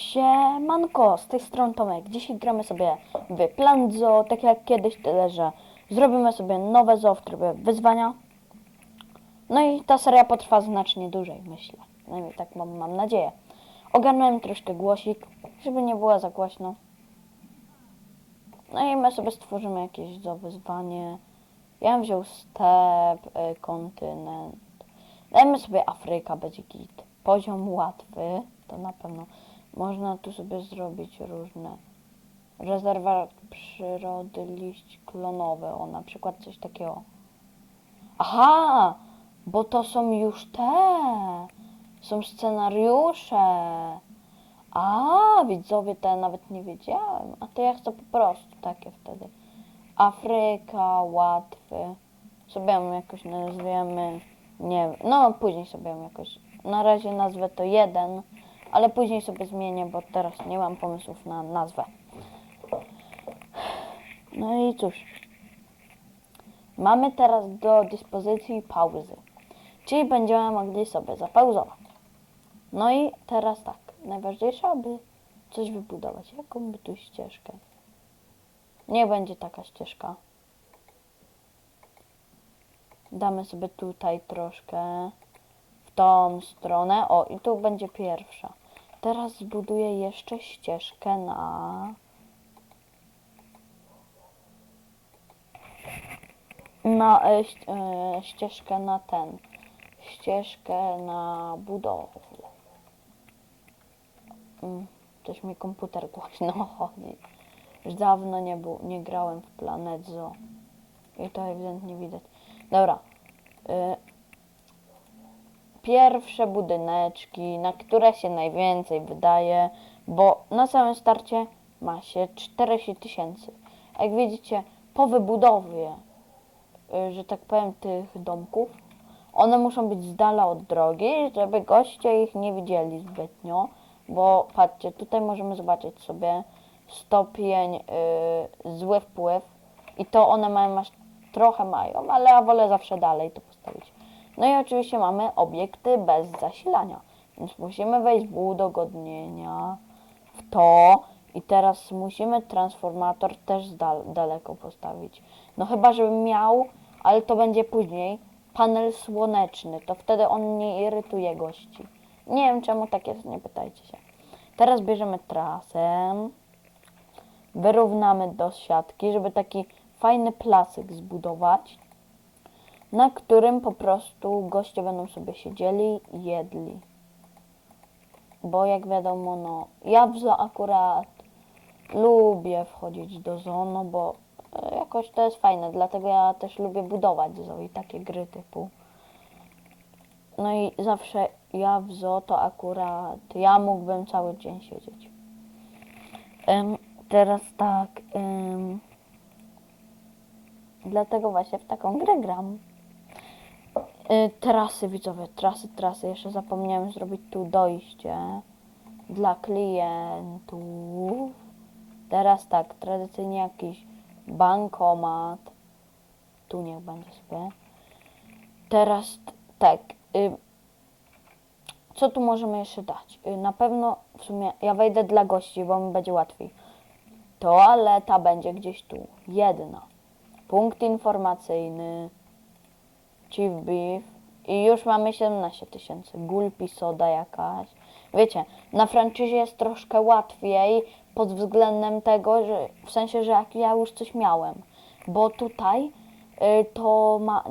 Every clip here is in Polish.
Siemanko, z tej strony Tomek. Dzisiaj gramy sobie w Plan tak jak kiedyś, tyle że zrobimy sobie nowe zoo w trybie wyzwania. No i ta seria potrwa znacznie dłużej, myślę. Przynajmniej tak mam, mam nadzieję. Ogarnąłem troszkę głosik, żeby nie było za głośno. No i my sobie stworzymy jakieś zoo wyzwanie. Ja bym wziął step, y, kontynent. Dajmy sobie Afryka, będzie git. Poziom łatwy, to na pewno. Można tu sobie zrobić różne rezerwat przyrody, liść klonowy, o na przykład coś takiego. Aha, bo to są już te, są scenariusze. A, widzowie, te nawet nie wiedziałem, a to ja chcę po prostu takie wtedy. Afryka, łatwy. Sobie ją jakoś nazwiemy, nie wiem, no później sobie ją jakoś, na razie nazwę to jeden, ale później sobie zmienię, bo teraz nie mam pomysłów na nazwę. No i cóż, mamy teraz do dyspozycji pauzy, czyli będziemy mogli sobie zapauzować. No i teraz tak, najważniejsze, aby coś wybudować. Jaką by tu ścieżkę? Nie będzie taka ścieżka. Damy sobie tutaj troszkę w tą stronę. O, i tu będzie pierwsza. Teraz zbuduję jeszcze ścieżkę na... Na e, e, ścieżkę na ten. Ścieżkę na budowlę. Mm, Coś mi komputer głośno chodzi. Już dawno nie, był, nie grałem w Planet Zoo. I to ewidentnie widać. Dobra. Pierwsze budyneczki, na które się najwięcej wydaje, bo na samym starcie ma się 40 tysięcy. Jak widzicie, po wybudowie, y, że tak powiem, tych domków, one muszą być z dala od drogi, żeby goście ich nie widzieli zbytnio, bo patrzcie, tutaj możemy zobaczyć sobie stopień y, zły wpływ i to one mają aż trochę mają, ale ja wolę zawsze dalej to postawić. No i oczywiście mamy obiekty bez zasilania, więc musimy wejść w udogodnienia, w to i teraz musimy transformator też dal daleko postawić. No chyba, żebym miał, ale to będzie później, panel słoneczny, to wtedy on nie irytuje gości. Nie wiem czemu tak jest, nie pytajcie się. Teraz bierzemy trasę, wyrównamy do siatki, żeby taki fajny placyk zbudować, na którym po prostu goście będą sobie siedzieli i jedli. Bo jak wiadomo, no, ja w zoo akurat lubię wchodzić do zoo, no bo e, jakoś to jest fajne, dlatego ja też lubię budować zoo i takie gry typu. No i zawsze ja w zoo to akurat ja mógłbym cały dzień siedzieć. Em, teraz tak. em, dlatego właśnie w taką grę gram. Y, trasy widzowie, trasy, trasy. Jeszcze zapomniałem zrobić tu dojście dla klientów. Teraz tak, tradycyjnie jakiś bankomat. Tu niech będzie sobie. Teraz tak. Y, co tu możemy jeszcze dać? Y, na pewno w sumie ja wejdę dla gości, bo mi będzie łatwiej. Toaleta będzie gdzieś tu. Jedna. Punkt informacyjny. Chief Beef. I już mamy 17 tysięcy. Gulpi soda jakaś. Wiecie, na franczyzie jest troszkę łatwiej pod względem tego, że w sensie, że jak ja już coś miałem. Bo tutaj y, to ma,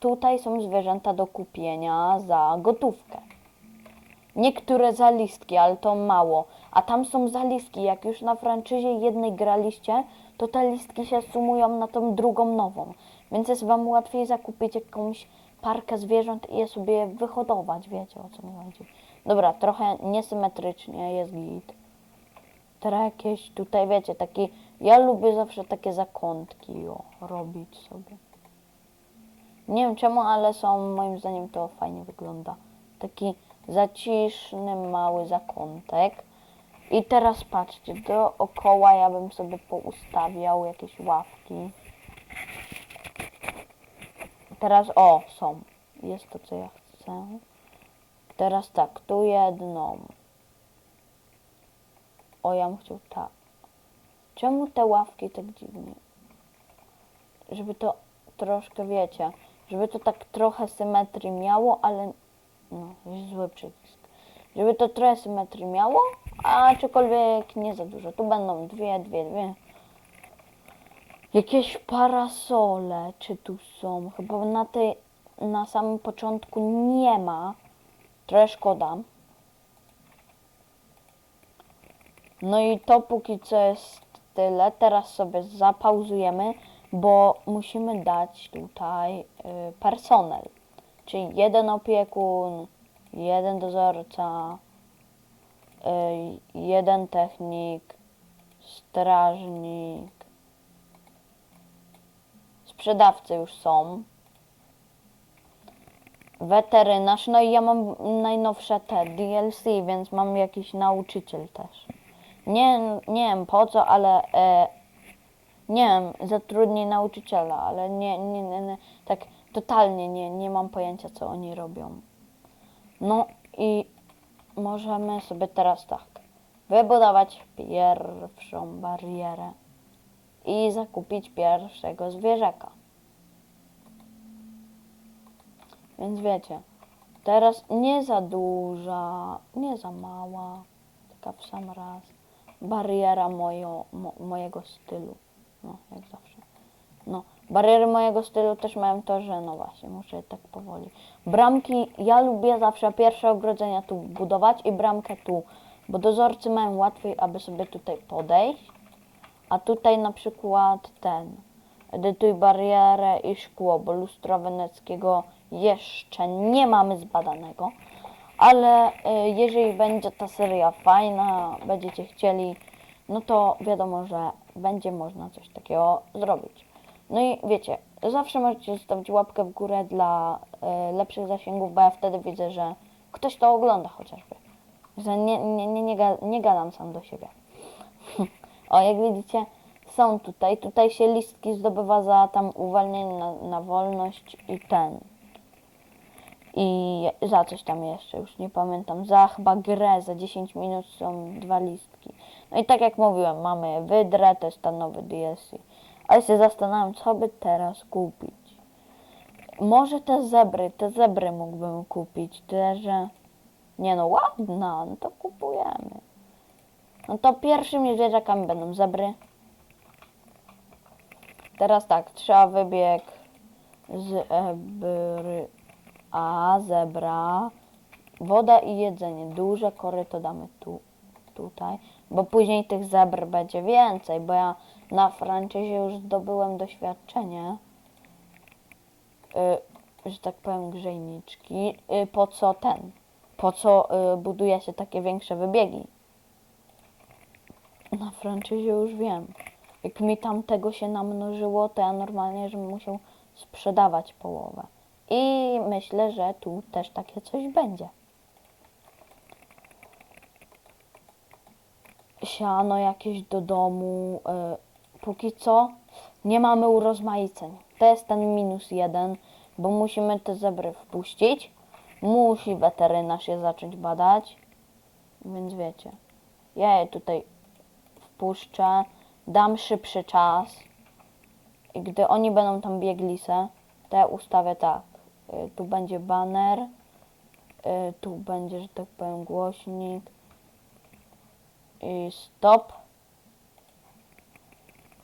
tutaj są zwierzęta do kupienia za gotówkę. Niektóre za listki, ale to mało. A tam są za listki. Jak już na franczyzie jednej graliście, to te listki się sumują na tą drugą nową. Więc jest Wam łatwiej zakupić jakąś parkę zwierząt i je sobie wyhodować. Wiecie o co mi chodzi. Dobra, trochę niesymetrycznie jest git. Teraz jakieś tutaj, wiecie, taki... Ja lubię zawsze takie zakątki o, robić sobie. Nie wiem czemu, ale są, moim zdaniem to fajnie wygląda. Taki zaciszny, mały zakątek. I teraz patrzcie, dookoła ja bym sobie poustawiał jakieś ławki. Teraz, o, są. Jest to, co ja chcę. Teraz tak, tu jedną. O, ja bym chciał tak. Czemu te ławki tak dziwnie? Żeby to troszkę, wiecie, żeby to tak trochę symetrii miało, ale... No, jest zły przycisk. Żeby to trochę symetrii miało, a aczkolwiek nie za dużo. Tu będą dwie, dwie, dwie. Jakieś parasole, czy tu są? Chyba na tej, na samym początku nie ma. Trochę szkoda. No i to póki co jest tyle. Teraz sobie zapauzujemy, bo musimy dać tutaj y, personel. Czyli jeden opiekun, jeden dozorca, y, jeden technik, strażnik. Sprzedawcy już są. Weterynarz, no i ja mam najnowsze te DLC, więc mam jakiś nauczyciel też. Nie, nie wiem po co, ale e, nie wiem, zatrudnij nauczyciela, ale nie, nie, nie, nie, tak totalnie nie, nie mam pojęcia co oni robią. No i możemy sobie teraz tak, wybudować pierwszą barierę i zakupić pierwszego zwierzaka. Więc wiecie, teraz nie za duża, nie za mała, taka w sam raz bariera mojo, mo, mojego stylu. No, jak zawsze. No, bariery mojego stylu też mają to, że no właśnie, muszę tak powoli. Bramki, ja lubię zawsze pierwsze ogrodzenia tu budować i bramkę tu, bo dozorcy mają łatwiej, aby sobie tutaj podejść, a tutaj na przykład ten, edytuj barierę i szkło, bo lustra weneckiego jeszcze nie mamy zbadanego, ale y, jeżeli będzie ta seria fajna, będziecie chcieli, no to wiadomo, że będzie można coś takiego zrobić. No i wiecie, zawsze możecie zostawić łapkę w górę dla y, lepszych zasięgów, bo ja wtedy widzę, że ktoś to ogląda chociażby. Że nie, nie, nie, nie, nie gadam sam do siebie. o, jak widzicie, są tutaj. Tutaj się listki zdobywa za tam uwalnienie na, na wolność i ten. I za coś tam jeszcze, już nie pamiętam. Za chyba grę, za 10 minut są dwa listki. No i tak jak mówiłem, mamy wydrę, to jest ta nowy. Ale się zastanawiam, co by teraz kupić. Może te zebry, te zebry mógłbym kupić, tyle że... Nie no, ładna, no to kupujemy. No to pierwszymi zwierzakami będą zebry. Teraz tak, trzeba wybieg zebry, a zebra, woda i jedzenie. Duże koryto damy tu, tutaj, bo później tych zebr będzie więcej, bo ja na franczyzie już zdobyłem doświadczenie, y, że tak powiem, grzejniczki. Y, po co ten? Po co y, buduje się takie większe wybiegi? Na franczyzie już wiem. Jak mi tam tego się namnożyło, to ja normalnie, żebym musiał sprzedawać połowę. I myślę, że tu też takie coś będzie. Siano jakieś do domu. y, póki co nie mamy urozmaiceń. To jest ten minus jeden, bo musimy te zebry wpuścić. Musi weterynarz je zacząć badać. Więc wiecie. Ja je tutaj wpuszczę. Dam szybszy czas. I gdy oni będą tam biegli se, to ja ustawię tak. Y, Tu będzie baner. y, Tu będzie, że tak powiem, głośnik. I stop.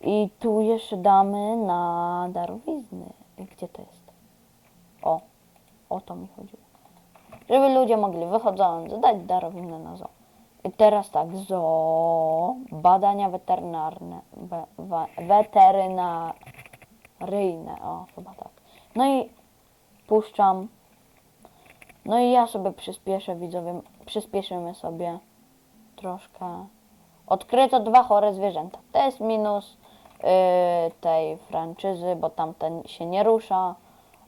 I tu jeszcze damy na darowizny. Gdzie to jest? O, o to mi chodziło. Żeby ludzie mogli wychodząc dać darowiznę na zoo. Teraz tak, zoo, badania weterynarne, we, we, weterynaryjne, o chyba tak. No i puszczam. No i ja sobie przyspieszę, widzowie, przyspieszymy sobie troszkę. Odkryto dwa chore zwierzęta. To jest minus yy, tej franczyzy, bo tamten się nie rusza.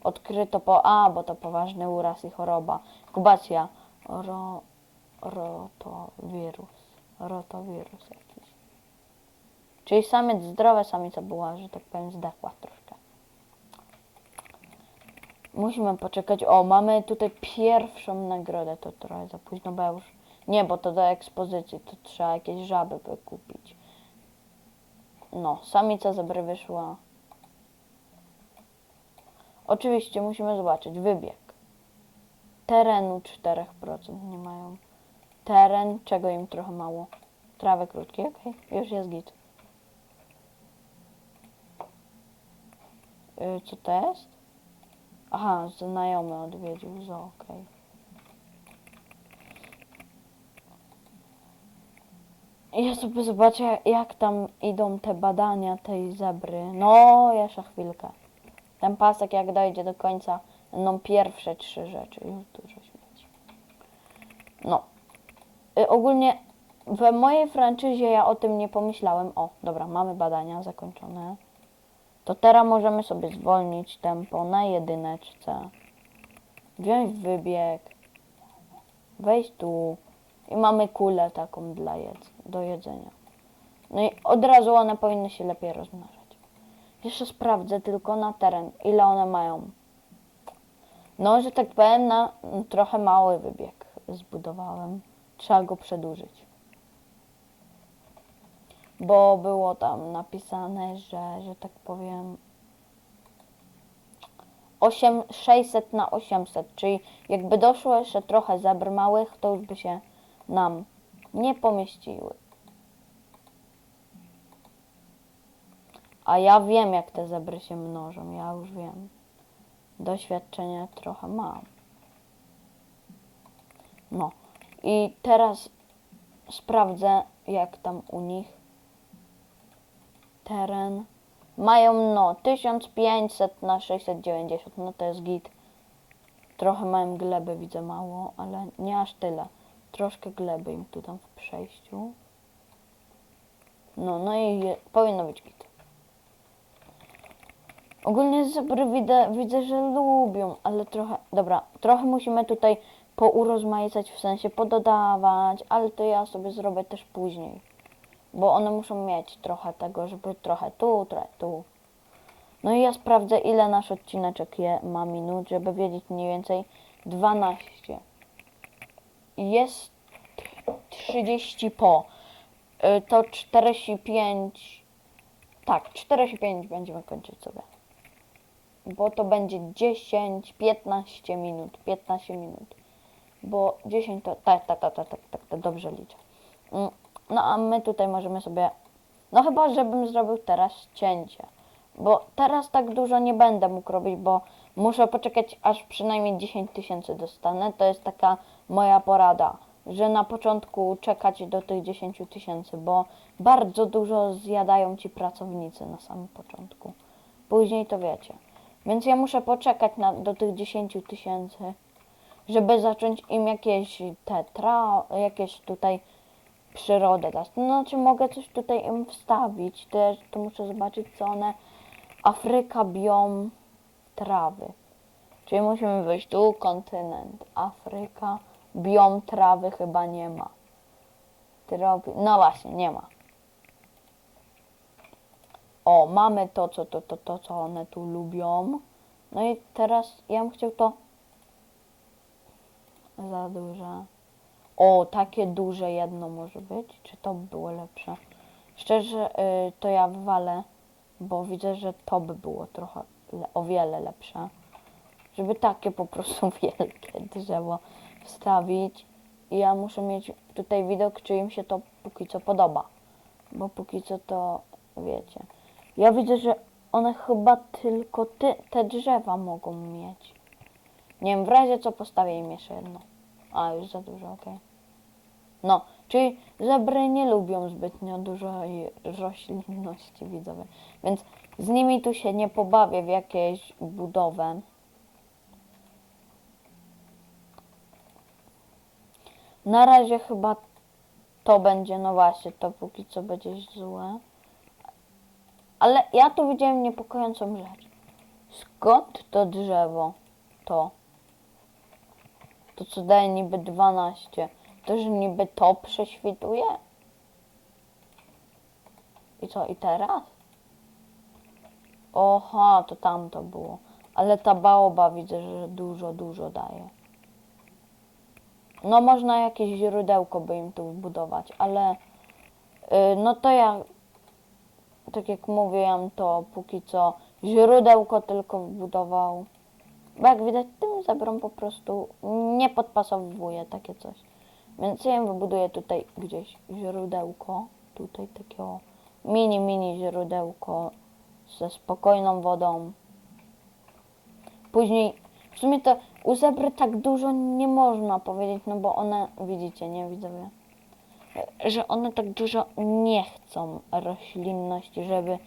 Odkryto po A, bo to poważny uraz i choroba. Kubacja. Ro, rotowirus. Rotowirus jakiś. Czyli samiec zdrowe, samica była, że tak powiem, zdechła troszkę. Musimy poczekać. O, mamy tutaj pierwszą nagrodę. To trochę za późno, bo ja już Nie, bo to do ekspozycji, to trzeba jakieś żaby wykupić. No, samica zebry wyszła. Oczywiście musimy zobaczyć wybieg. Terenu 4% nie mają. Teren, czego im trochę mało. Trawy krótkie, okej, już jest git. Y, co to jest? Aha, znajomy odwiedził zoo, okej. Ja sobie zobaczę, jak tam idą te badania tej zebry. No, jeszcze chwilkę. Ten pasek, jak dojdzie do końca, będą pierwsze trzy rzeczy. Już dużo śmieci. No. Y, ogólnie we mojej franczyzie ja o tym nie pomyślałem. O, dobra, mamy badania zakończone. To teraz możemy sobie zwolnić tempo na jedyneczce. Wziąć wybieg. Wejść tu. I mamy kulę taką dla jedz do jedzenia. No i od razu one powinny się lepiej rozmnażać. Jeszcze sprawdzę tylko na teren, ile one mają. No, że tak powiem, na trochę mały wybieg zbudowałem. Trzeba go przedłużyć. Bo było tam napisane, że, że tak powiem, 8, 600 na 800, czyli jakby doszło jeszcze trochę zebr małych, to już by się nam nie pomieściły. A ja wiem, jak te zebry się mnożą, ja już wiem. Doświadczenia trochę mam. No. I teraz sprawdzę, jak tam u nich teren. Mają no 1500 na 690, no to jest git. Trochę mają gleby, widzę mało, ale nie aż tyle. Troszkę gleby im tu tam w przejściu. No, no i je, powinno być git. Ogólnie zebry widzę, widzę, że lubią, ale trochę, dobra, trochę musimy tutaj pourozmaicać, w sensie pododawać, ale to ja sobie zrobię też później. Bo one muszą mieć trochę tego, żeby trochę tu, trochę tu. No i ja sprawdzę, ile nasz odcineczek je, ma minut, żeby wiedzieć mniej więcej 12. Jest 30 po. Y, To 45. Tak, 45 będziemy kończyć sobie. Bo to będzie 10, 15 minut. 15 minut. Bo 10 to. Tak, tak, tak, tak, tak, tak, to dobrze liczę. Mm, No a my tutaj możemy sobie. No chyba, żebym zrobił teraz cięcie. Bo teraz tak dużo nie będę mógł robić, bo muszę poczekać aż przynajmniej 10 tysięcy dostanę. To jest taka moja porada, że na początku czekać do tych 10 tysięcy, bo bardzo dużo zjadają ci pracownicy na samym początku. Później to wiecie. Więc ja muszę poczekać na, do tych 10 tysięcy, żeby zacząć im jakieś te tra, jakieś tutaj przyrodę dać. No, czy mogę coś tutaj im wstawić? Też to muszę zobaczyć, co one. Afryka, biom trawy. Czyli musimy wyjść tu, kontynent. Afryka, biom trawy chyba nie ma. Tropi... No właśnie, nie ma. O, mamy to, co, to, to, to, co one tu lubią. No i teraz ja bym chciał to za duże. O, takie duże jedno może być. Czy to by było lepsze? Szczerze, y, to ja wywalę, bo widzę, że to by było trochę o wiele lepsze. Żeby takie po prostu wielkie drzewo wstawić. I ja muszę mieć tutaj widok, czy im się to póki co podoba. Bo póki co to wiecie. Ja widzę, że one chyba tylko ty, te drzewa mogą mieć. Nie wiem, w razie co postawię im jeszcze jedno. A, już za dużo, okej. No, czyli zebry nie lubią zbytnio dużej roślinności widzowej. Więc z nimi tu się nie pobawię w jakieś budowę. Na razie chyba to będzie, no właśnie, to póki co będzie złe. Ale ja tu widziałem niepokojącą rzecz. Skąd to drzewo? To. To co daje niby 12. To, że niby to prześwituje? I co, i teraz? Oha, to tamto było. Ale ta baoba widzę, że dużo, dużo daje. No można jakieś źródełko by im tu wbudować, ale y, no to ja tak jak mówiłem, to póki co źródełko tylko wbudował. Bo jak widać, tym zebrą po prostu nie podpasowuje takie coś. Więc ja wybuduję tutaj gdzieś źródełko. Tutaj takiego mini, mini źródełko ze spokojną wodą. Później, w sumie to u zebry tak dużo nie można powiedzieć, no bo one, widzicie, nie widzowie, że one tak dużo nie chcą roślinności, żeby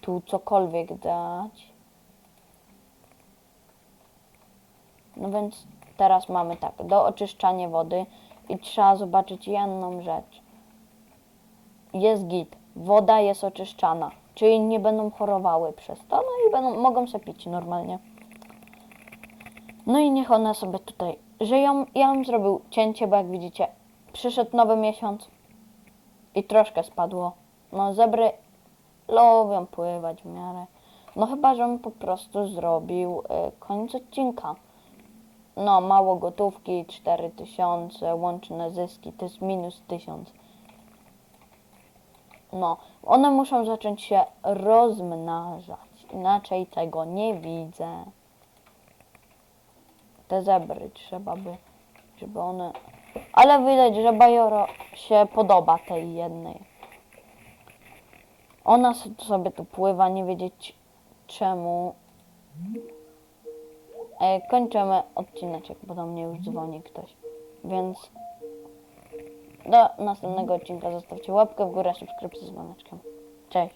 tu cokolwiek dać. No więc teraz mamy tak, do oczyszczania wody i trzeba zobaczyć jedną rzecz. Jest git, woda jest oczyszczana, czyli nie będą chorowały przez to, no i będą, mogą sobie pić normalnie. No i niech one sobie tutaj żyją. Ja bym zrobił cięcie, bo jak widzicie, przyszedł nowy miesiąc i troszkę spadło. No zebry lubią pływać w miarę. No chyba, żebym po prostu zrobił y, koniec odcinka. No, mało gotówki, 4000, łączne zyski to jest minus 1000. No, one muszą zacząć się rozmnażać. Inaczej tego nie widzę. Te zebry trzeba by, żeby one... Ale widać, że Bajoro się podoba tej jednej. Ona sobie tu pływa, nie wiedzieć czemu. E, kończymy odcineczek, bo do mnie już dzwoni ktoś. Więc do następnego odcinka zostawcie łapkę w górę, subskrypcję z dzwoneczkiem. Cześć.